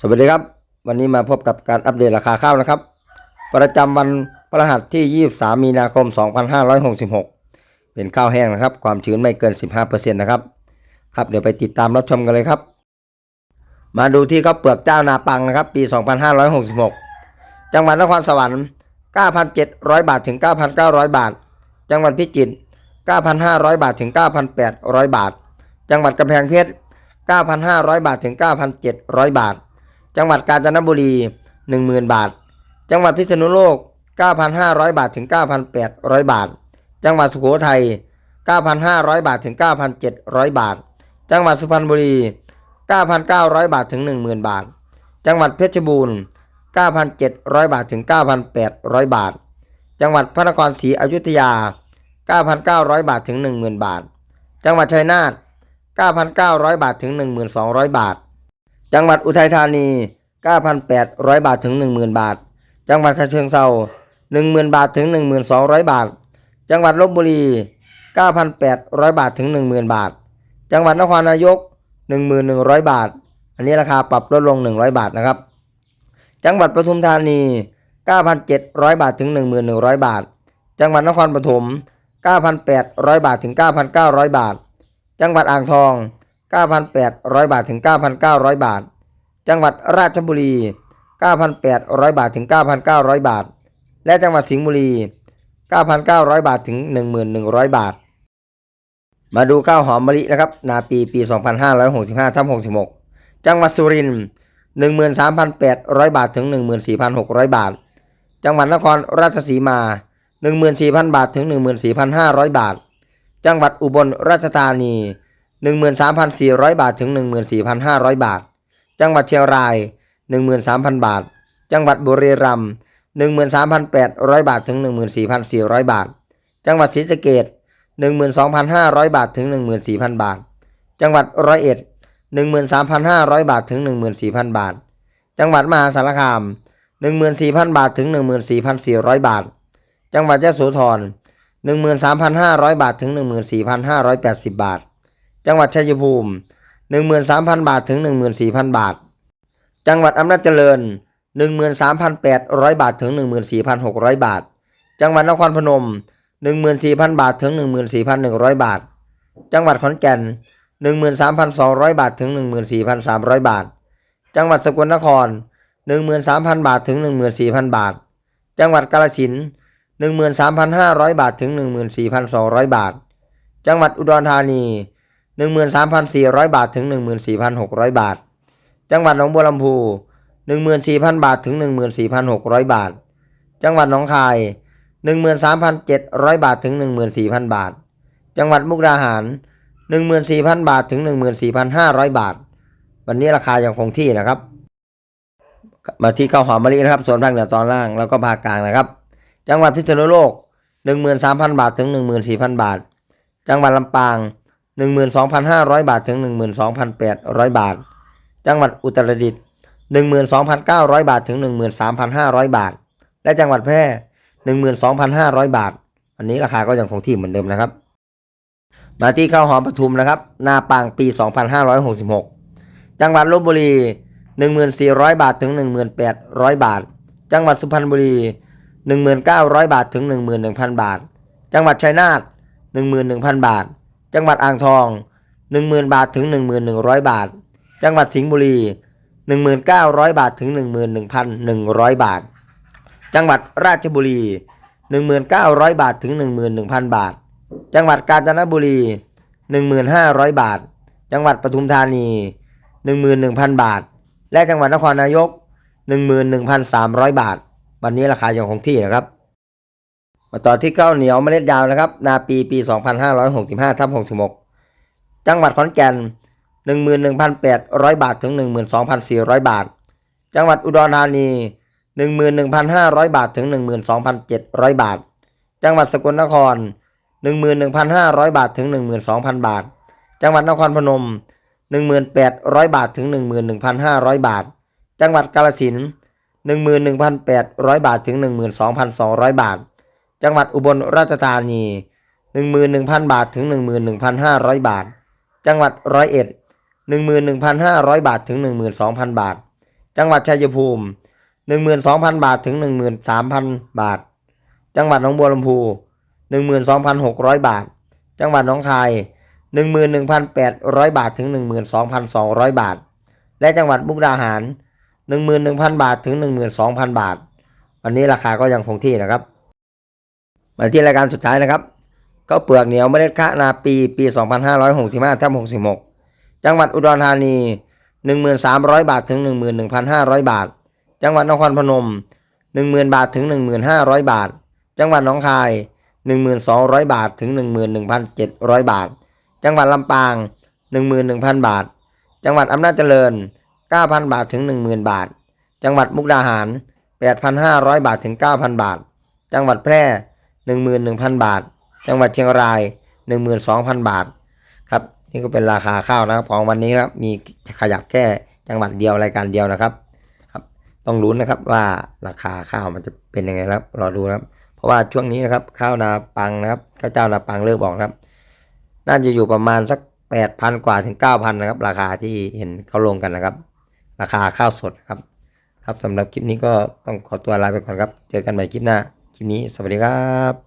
สวัสดีครับ วันนี้มาพบกับการอัปเดตราคาข้าวนะครับ ประจำวันพฤหัสที่ 23 มีนาคม 2566 เป็นข้าวแห้งนะครับ ความชื้นไม่เกิน 15%นะครับ ครับเดี๋ยวไปติดตามรับชมกันเลยครับ มาดูที่ข้าวเปลือกเจ้านาปังนะครับ ปี 2566 จังหวัดนครสวรรค์ 9,700 บาทถึง 9,900 บาท จังหวัดพิจิตร 9,500 บาทถึง 9,800 บาท จังหวัดกำแพงเพชร 9,500 บาทถึง 9,700 บาท จังหวัดกาญจนบุรี 10,000 บาท จังหวัดพิษณุโลก 9,500 บาทถึง 9,800 บาท จังหวัดสุโขทัย 9,500 บาทถึง 9,700 บาท จังหวัดสุพรรณบุรี 9,900 บาทถึง 10,000 บาท จังหวัดเพชรบูรณ์ 9,700 บาทถึง 9,800 บาท จังหวัดพระนครศรีอยุธยา 9,900 บาทถึง 10,000 บาท จังหวัดชัยนาท 9,900 บาทถึง 1,200 บาท จังหวัดอุทัยธานี 9,800 บาทถึง 10,000 บาท จังหวัดฉะเชิงเทรา10,000 บาทถึง 1,200 บาท จังหวัดลบบุรี 9,800 บาทถึง 10,000 บาท จังหวัดนครนายก 1,100 บาท อันนี้ราคาปรับลดลง 100 บาทนะครับ จังหวัดปทุมธานี 9,700 บาทถึง 1,100 บาท จังหวัดนครปฐม9,800 บาทถึง 9,900 บาท จังหวัดอ่างทอง 9,800 บาทถึง 9,900 บาท จังหวัดราชบุรี 9,800 บาทถึง 9,900 บาท และจังหวัดสิงห์บุรี 9,900 บาทถึง 1,100 บาท มาดูข้าวหอมมะลินะครับ นาปีปี 2565ทับ66 จังหวัดสุรินทร์13,800 บาทถึง 14,600 บาท จังหวัดนครราชสีมา 14,000 บาทถึง 14,500 บาท จังหวัดอุบลราชธานี 13,400 บาทถึง 14,500 บาท จังหวัดเชียงราย 13,000 บาท จังหวัดบุรีรัมย์13,800 บาทถึง 14,400 บาท จังหวัดศรีสะเกษ12,500 บาทถึง 14,000 บาท จังหวัดร้อยเอ็ด 13,500 บาทถึง 14,000 บาท จังหวัดมหาสารคาม 14,000 บาทถึง 14,400 บาท จังหวัดยะโสธร13,500 บาทถึง 14,580 บาท จังหวัดชัยภูมิ 13,000 บาทถึง 14,000 บาท จังหวัดอำนาจเจริญ 13,800 บาทถึง 14,600 บาท จังหวัดนครพนม 14,000 บาทถึง 14,100 บาท จังหวัดขอนแก่น 13,200 บาทถึง 14,300 บาท จังหวัดสกลนคร 13,000 บาทถึง 14,000 บาท จังหวัดกาฬสินธุ์13,500 บาทถึง 14,200 บาท จังหวัดอุดรธานี 13,400 บาทถึง 14,600 บาท จังหวัดหนองบัวลำพู 14,000 บาทถึง 14,600 บาท จังหวัดหนองคาย 13,700 บาทถึง 14,000 บาท จังหวัดมุกดาหาร 14,000 บาทถึง 14,500 บาท วันนี้ราคายังคงที่นะครับ มาที่ข้าวหอมมะลินะครับ ส่วนภาคเหนือตอนล่างแล้วก็ภาคกลางนะครับ จังหวัดพิษณุโลก 13,000 บาทถึง 14,000 บาท จังหวัดลำปาง 12,500 บาทถึง 12,800 บาท จังหวัดอุตรดิตถ์12,900 บาทถึง 13,500 บาท และจังหวัดแพร่ 12,500 บาท อันนี้ราคาก็ยังคงที่เหมือนเดิมนะครับ มาที่ข้าวหอมปทุมนะครับ นาปางปี 2566 จังหวัดลบบุรี 1400 บาทถึง 1800 บาท จังหวัดสุพรรณบุรี 1900 บาทถึง 11,000 บาท จังหวัดชัยนาท11,000 บาท จังหวัดอ่างทอง 10,000 บาทถึง 1,100 บาท จังหวัดสิงห์บุรี 1900 บาทถึง 11,100 บาท จังหวัดราชบุรี 1900 บาทถึง 11,000 บาท จังหวัดกาญจนบุรี 1,500 บาท จังหวัดปทุมธานี 11,000 บาท และจังหวัดนครนายก 11,300 บาท วันนี้ราคายังคงที่นะครับ มาต่อที่ข้าวเหนียวเมล็ดยาวนะครับ นาปีปี 2565ทับ66 จังหวัดขอนแก่น 11,800 บาทถึง 12,400 บาท จังหวัดอุดรธานี 11,500 บาทถึง 12,700 บาท จังหวัดสกลนคร 11,500 บาทถึง 12,000 บาท จังหวัดนครพนม 1,800 บาทถึง 11,500 บาท จังหวัดกาฬสินธุ์11,800 บาทถึง 12,200 บาท จังหวัดอุบลราชธานี 11,000 บาทถึง 11,500 บาท จังหวัดร้อยเอ็ด11,500 บาทถึง 12,000 บาท จังหวัดชัยภูมิ 12,000 บาทถึง 13,000 บาท จังหวัดหนองบัวลำพู 12,600 บาท จังหวัดหนองคาย 11,800 บาทถึง 12,200 บาท และจังหวัดมุกดาหาร 11,000 บาทถึง 12,000 บาท วันนี้ราคาก็ยังคงที่นะครับ มาที่รายการสุดท้ายนะครับข้าวเปลือกเหนียวเมล็ดคะนาปีปี 2565ทับ66 จังหวัดอุดรธานี 1,300 บาทถึง 11,500 บาท จังหวัดนครพนม 10,000 บาทถึง 1,500 บาท จังหวัดหนองคาย 1,200 บาทถึง 11,700 บาท จังหวัดลำปาง 11,000 บาท จังหวัดอำนาจเจริญ 9,000 บาทถึง 10,000 บาท จังหวัดมุกดาหาร 8,500 บาทถึง 9,000 บาท จังหวัดแพร่ 11,000 บาท จังหวัดเชียงราย 12,000 บาทครับนี่ก็เป็นราคาข้าวนะครับของวันนี้ครับมีขยับแค่จังหวัดเดียวรายการเดียวนะครับครับ ต้องลุ้นนะครับว่าราคาข้าวมันจะเป็นยังไงครับรอดูนะครับ เพราะว่าช่วงนี้นะครับข้าวนาปังนะครับข้าวเจ้านาปังเลิกบอกนะครับ น่าจะอยู่ประมาณสัก 8,000 กว่าถึง 9,000นะครับ ราคาที่เห็นเขาลงกันนะครับ ราคาข้าวสดนะครับ ครับสำหรับคลิปนี้ก็ต้องขอตัวลาไปก่อนครับ เจอกันใหม่คลิปหน้า คลิปนี้สวัสดีครับ